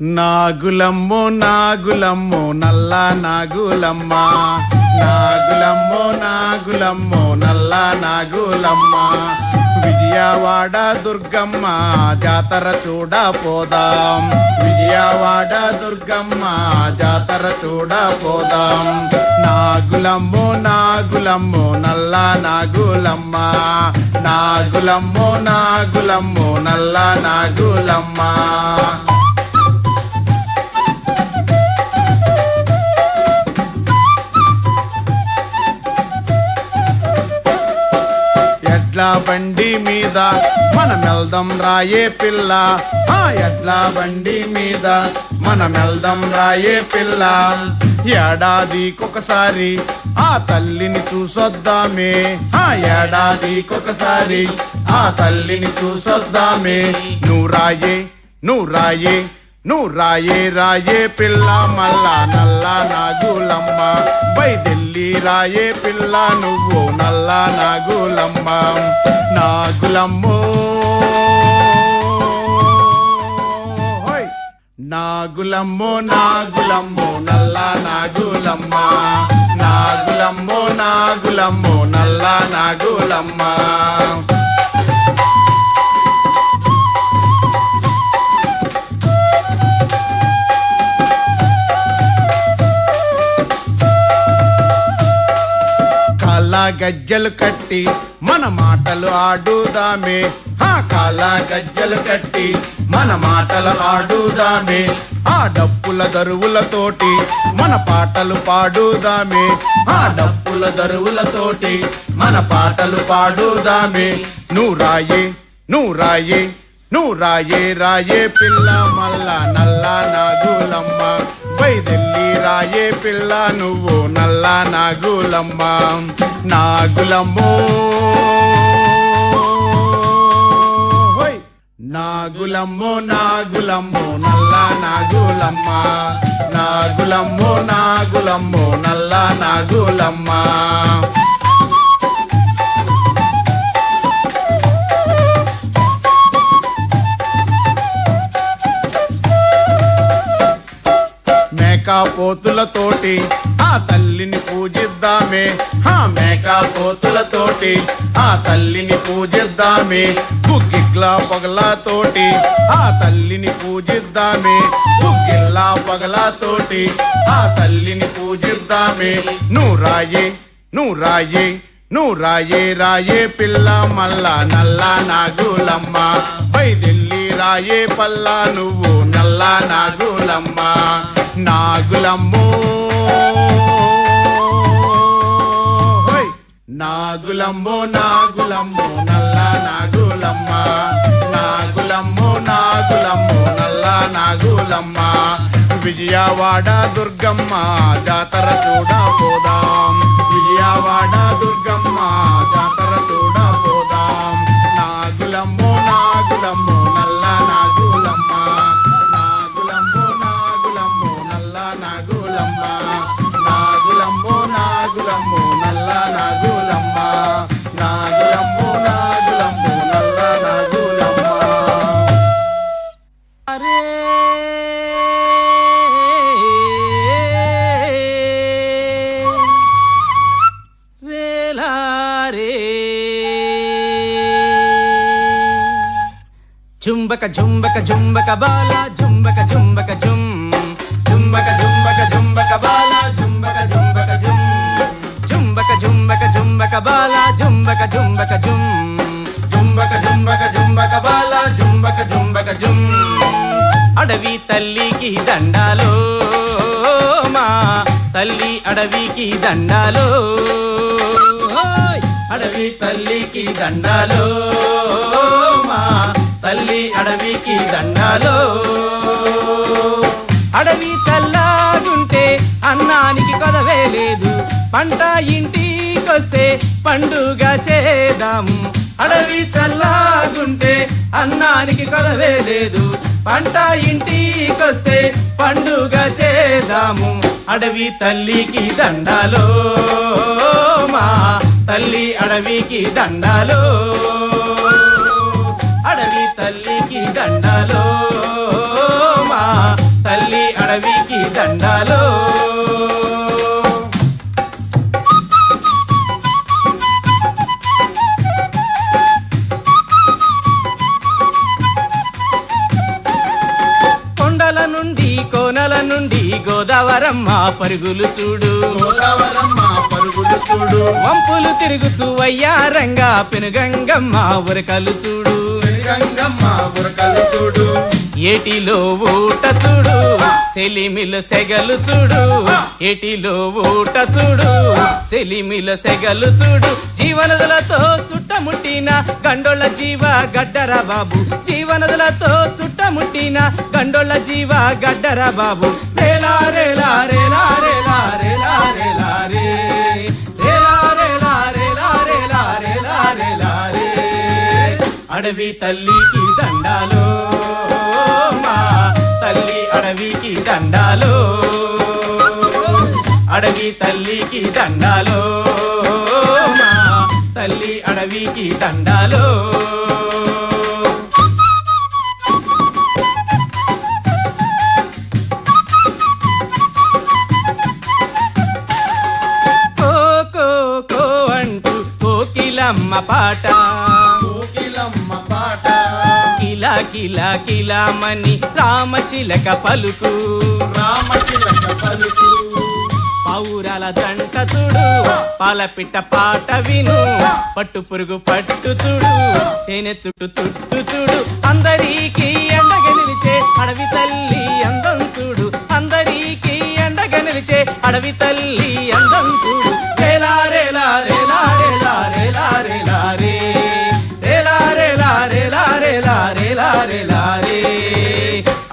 నాగులమ్మో నాగులమ్మో నల్ల నాగులమ్మ. నాగులమ్మో నాగులమ్మో నల్ల నాగులమ్మ. విజయవాడ దుర్గమ్మ జాతర చూడ పోదాం విజయవాడ దుర్గమ్మ జాతర చూడ పోదాం నాగులమ్మో నాగులమ్మో నల్ల నాగులమ్మ. నాగులమ్మో నాగులమ్మో నల్ల నాగులమ్మ. ఎడ్ల బండి మీద మనం వెళ్దాం రాయే పిల్ల. ఆ ఎడ్ల బండి మీద మనం వెళ్దాం రాయే పిల్ల. ఏడాదికొకసారి ఆ తల్లిని చూసొద్దామే. ఆ ఏడాదికొకసారి ఆ తల్లిని చూసొద్దామే. నువ్వు రాయే నువ్వు రాయే నువ్వు రాయే రాయే పిల్ల. మల్లా నల్ల నాగులమ్మ బైదెల్లి రాయే పిల్ల నువ్వు నల్ల నాగులమ్మ. నాగులమ్మో. హోయ్. నాగులమ్మో నాగులమ్మో నల్ల నాగులమ్మ. నాగులమ్మో నాగులమ్మో నల్ల నాగులమ్మ. గజ్జలు కట్టి మన మాటలు ఆడుదామే. ఆ కాలా గజ్జలు కట్టి మన మాటలు ఆడుదామే. ఆ డప్పుల దరువులతోటి మన పాటలు పాడుదామే. ఆ డప్పుల దరువులతోటి మన పాటలు పాడుదామే. నువ్వు రాయే నువ్వు రాయే నువ్వు రాయే రాయే పిల్ల మల్ల నల్ల నాగులమ్మ. వైదెల్లి రాయే పిల్ల నువ్వు నల్ల నాగులమ్మ. నాగులమ్మో. నాగులమ్మో నాగులమ్మో నల్ల నాగులమ్మ. నాగులమ్మో నాగులమ్మో నల్ల నాగులమ్మ. మేకాపోతులతోటి ఆ తల్లిని పూజిద్దామే. ఆ మేకాపోతులతోటి ఆ తల్లిని పూజిద్దామే. బుగ్గిగ్లా పొగలతోటి ఆ తల్లిని పూజిద్దామే. బుగ్గిల్లా పొగలతోటి ఆ తల్లిని పూజిద్దామే. నువ్వు రాయే నువ్వు రాయే నువ్వు రాయే రాయే పిల్ల మల్ల నల్ల నాగులమ్మ. బైదెల్లి రాయే పల్ల నువ్వు నల్ల నాగులమ్మ. నాగులమ్మో. హోయ్. నాగులమ్మో నాగులమ్మో నల్ల నాగులమ్మ. నాగులమ్మో నాగులమ్మో నల్ల నాగులమ్మ. విజయవాడ దుర్గమ్మ జాతర చూడ పోదాం. విజయవాడ దుర్గమ్మ జాతర చూడ పోదాం. నాగులమ్మో నాగులమ్మ జుంబక జుంబక జుంబక బాల జుంబక జుంబక జుం. జుంబక జుంబక జుంబక బాల జుంబక జుంబక జుం. జుంబక జుంబక జుంబక బాల జుంబక జుంబక జుం. జుంబక జుంబక జుంబక బాల జుంబక జుంబక జుం. అడవి తల్లికి దండాలో మా తల్లి అడవికి దండాలో. అడవి తల్లికి దండాలో మా తల్లి అడవికి దండాలో. అడవి చల్లాగుంటే అన్నానికి కొదవే లేదు. పంట ఇంటికొస్తే పండుగ చేద్దాము అడవి చల్లాగుంటే అన్నానికి కొదవే లేదు. పంట ఇంటికొస్తే పండుగ చేద్దాము. అడవి తల్లికి దండాలో మా తల్లి అడవికి దండాలో. తల్లికి దండాలో మా అడవికి దండాలో. కొండల నుండి కోనల నుండి గోదావరమ్మ పరుగులు చూడు. గోదావరమ్మ పరుగులు చూడు. వంపులు తిరుగుచు వయ్యారంగా పెనుగంగమ్మ ఉరకలు చూడు. గంగమ్మ బురకలు చూడు. ఏటిలో ఊట చూడు. సెలిమిల సెగలు చూడు. ఏటిలో ఊట చూడు. సెలిమిల సెగలు చూడు. జీవనదులతో చుట్టముట్టిన గండోళ్ళ జీవ గడ్డరా బాబు. జీవనదులతో చుట్టముట్టిన గండోళ్ళ జీవ గడ్డరా బాబు. రేలా రేలా రేలా రేలా రేలా రేలా అడవి తల్లికి దండాలో. మా తల్లి అడవికి దండాలు. అడవి తల్లికి దండాలో. మా తల్లి అడవికి దండాలు. కో కో కోకిలమ్మ పాట. కిలా కిలా కిలామని రామచిలక పలుకు. రామచిలక పలుకు. పౌరాల దంట చూడు పాలపిట్ట పాట విను. పట్టు పురుగు పట్టు చూడు తేనె తుట్టు తుట్టు చూడు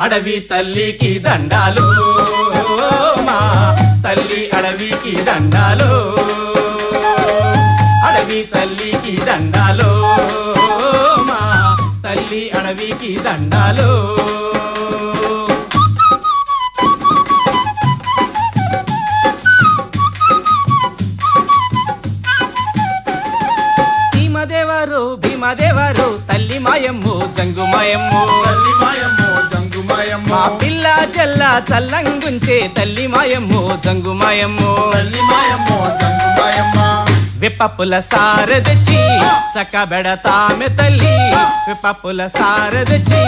అడవి తల్లికి దండాలు. మా తల్లి అడవికి దండాలు. అడవి తల్లికి దండాలు. మా తల్లి అడవికి దండాలు. సీమదేవారు భీమదేవారు తల్లి మాయమ్ము జంగు మాయమ్ము. తల్లి మాయమ్ము. మా పిల్ల జల్ల చల్లంగుంచే తల్లి మాయమ్ము జంగు మాయమ్ము. తల్లి మాయమ్మో జంగు మాయమ్మ. విప్పప్పుల సార తెచ్చి చక్క బెడతామె తల్లి. విప్పప్పుల సార తెచ్చి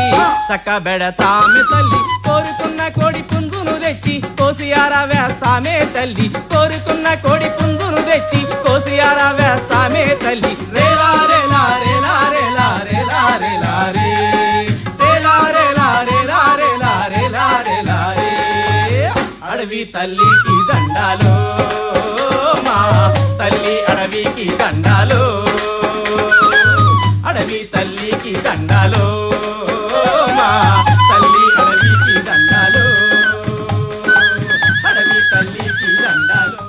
చక్క బెడతామె తల్లి. కోరుకున్న కోడి పుంజును తెచ్చి కోసియారా వేస్తామే తల్లి. కోరుకున్న కోడి పుంజును తెచ్చి కోసియారా వేస్తామే తల్లి. రేలా రేలా రేలా రేలా రేలా రేలా రే అడవి తల్లికి దండాలు. మా తల్లి అడవికి దండాలు. అడవి తల్లికి దండాలు. మా తల్లి అడవికి దండాలు. అడవి తల్లికి దండాలు.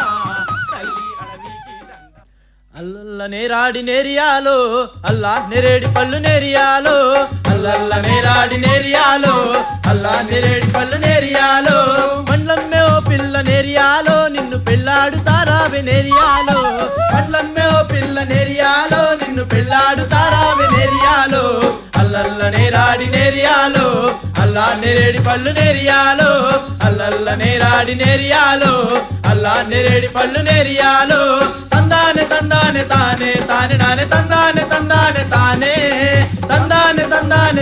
మా తల్లి అడవికి అల్లల్ల నేరాడి నేరియాలో అల్లా నెరేడి పళ్ళు నేరియాలో. అల్లల్ల మేలాడి నేరియాలో అల్లా నేరేడి పళ్ళు నేరియాలో మండ్లమ్మే ఓ పిల్ల నేరియాలో నిన్ను పెళ్ళాడుతారావే నేరియాలో. మండ్లమ్మే ఓ పిల్ల నేరియాలో నిన్ను పెళ్ళాడుతారావే నేరియాలో. అల్లల్ల నేరాడి నేరియాలో అల్లా నేరేడి పళ్ళు నేరియాలో అల్లల్ల నేరాడి నేరియాలో అల్లా నేరేడి పళ్ళు నేరియాలో.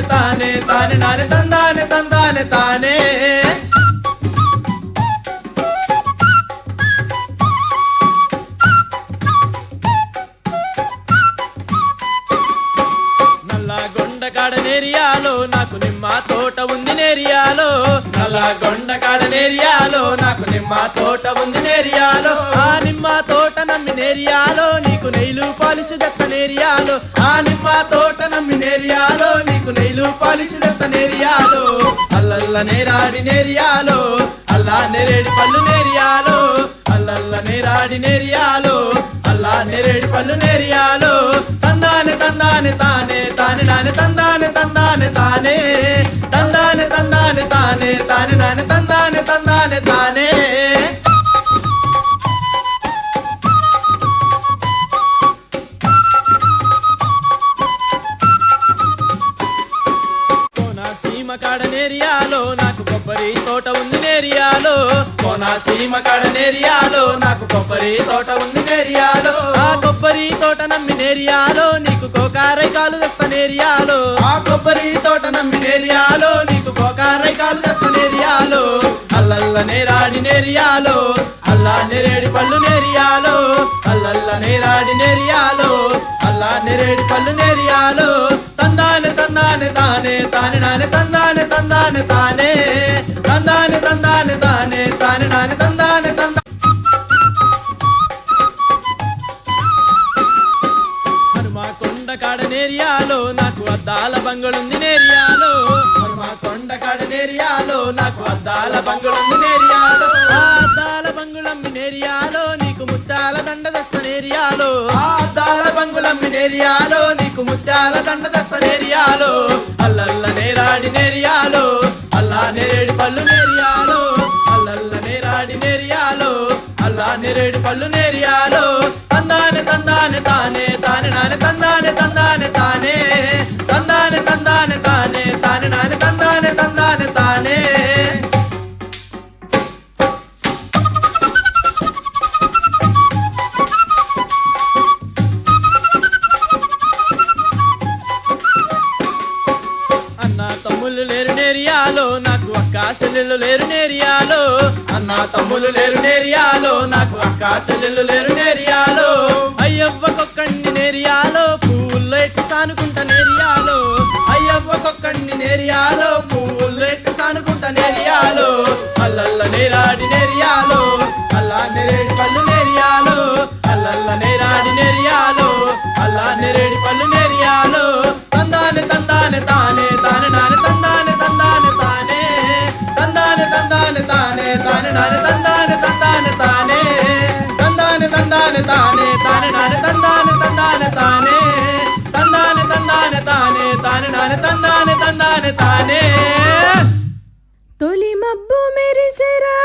తందానే తానే తానే నానే తందానే తందానే తానే. కాడ నేరియాలో నాకు నిమ్మ తోట ఉంది నేరియాలో. నల్లగొండ కాడ నేరియా నాకు నిమ్మ తోట ఉంది నేరియాలో. ఆ నిమ్మ తోట నమ్మి నేరియాలో. నీకు నెయ్యిలు పాలిసి దత్త నేరియాలో. ఆ నిమ్మ తోట నమ్మి నేరియాలో. నీకు నెయ్యిలు పాలిసి దత్త నేరియాలో. అల్లల్ల నేరాడి నేరియాలో. అల్లా నేరేడి పళ్ళు నేరియాలో. అల్లల్ల నేరాడి నేరియాలో. అల్లా నేరేడి పళ్ళు నేరియాలో. తందానే తందానే తానే తానే నానే తందానే తందానే తానే తానే తానే తందానే తందానే తానే. సీమ కాడ నేరియాలో నాకు కొబ్బరి తోట ఉంది నేరియాలో. కోనసీమ కాడ నేరియాలో నాకు కొబ్బరి తోట ఉంది నేరియాలో. ఆ కొబ్బరి తోట నమ్మి నేరియాలో నీకు కోకారై కాలు దస్త నేరియాలో. ఆ కొబ్బరి తోట నమ్మి నేరియాలో నీకు కోకారై నేరియాలో అల్లల్ల నేరాడి నేరియాలో అల్లా నేరేడి పళ్ళు నేరియాలో అల్లల్ల నేరాడి నేరియాలో అల్లా నేరేడి పళ్ళు నేరియాలో. తందానే తందానే తానే తానే నానే తందానే తందానే తానే తందానే తందానే తానే తానే నానే తందానే తందా హనుమా కొండ కాడ నేరియాలో నాకు అద్దాల బంగుళుంది నేరియాలో. కొండ కాడ నేరియాలో నాకు అద్దాల బంగుళం నేరియాలో. అద్దాల బంగుళమ్మి నేరియాలో నీకు ముత్యాల దండ దస్త నేరియాలో అద్దాల బంగుళమ్మి నేరియాలో నీకు ముత్యాల దండ దస్త నేరియాలో. అల్లల్ల నేరాడి నేరియాలో అల్లా నేరేడి పళ్ళు నేరియాలో. అల్లల్ల నేరాడి నేరియాలో అల్లా నేరేడి పళ్ళు నేరియాలో. తందానే తందానే తానే తానే నానే తందానే తందానే తానే. తందానే తందానే తానే తానే తమ్ముళ్ళు లేరు నేరియాలో నాకు అక్క చెల్లెళ్ళు లేరు నేరియాలో. అన్న తమ్ముళ్ళు లేరు నేరియాలో నాకు అక్క చెల్లెళ్ళు లేరు నేరియాలో. అయ్యవ్వకొక్కండి నేరియాలో పువ్వుల్లో ఎట్టు సానుకుంట నేరియాలో. అయ్యవ్వకొక్కండి నేరియాలో పువ్వుల్లో ఎట్టు సానుకుంట నేరియాలో. అల్లల్ల నేరాడి నేరియాలో అల్లా నేరేడి పళ్ళు నేరియాలో. అల్లల్ల నేరాడి నేరియాలో అల్లా నేరేడి పళ్ళు తందానే తందానే తానే తానే నానే తందానే తందానే తానే తందానే తందానే తానే తానే నానే తందానే తందానే తానే తందానే తందానే తానే తానే నానే తందానే తందానే తానే తొలి మబ్బు మెరిసెరా